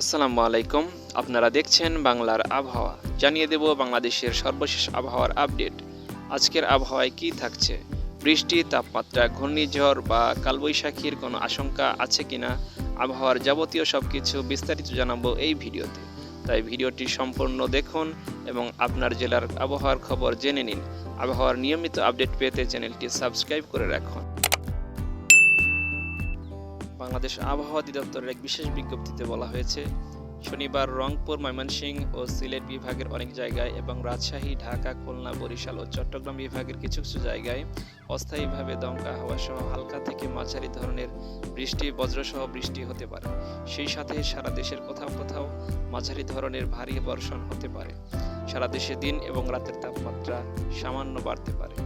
আসসালামু আলাইকুম। আপনারা দেখছেন বাংলার আবহাওয়া। জানিয়ে দেব বাংলাদেশের সর্বশেষ আবহাওয়ার আপডেট। আজকের আবহাওয়ায় কি থাকছে? বৃষ্টি, তাপমাত্রা, ঘূর্ণিঝড় বা কালবৈশাখীর কোনো আশঙ্কা আছে কিনা? আবহাওয়ার যাবতীয় সব কিছু বিস্তারিত জানাব এই ভিডিওতে। তাই ভিডিওটি সম্পূর্ণ দেখুন এবং আপনার জেলার আবহাওয়ার খবর জেনে নিন। আবহাওয়ার নিয়মিত আপডেট পেতে চ্যানেলটি সাবস্ক্রাইব করে রাখুন। বাংলাদেশ আবহাওয়া অধিদপ্তরের এক বিশেষ বিজ্ঞপ্তিতে বলা হয়েছে, শনিবার রংপুর, ময়মনসিংহ ও সিলেট বিভাগের অনেক জায়গায় এবং রাজশাহী, ঢাকা, খুলনা, বরিশাল ও চট্টগ্রাম বিভাগের কিছু কিছু জায়গায় অস্থায়ীভাবে দমকা হাওয়া সহ হালকা থেকে মাঝারি ধরনের বৃষ্টি, বজ্রসহ বৃষ্টি হতে পারে। সেই সাথে সারা দেশের কোথাও কোথাও মাঝারি ধরনের ভারী বর্ষণ হতে পারে। সারা দেশে দিন এবং রাতের তাপমাত্রা সামান্য বাড়তে পারে।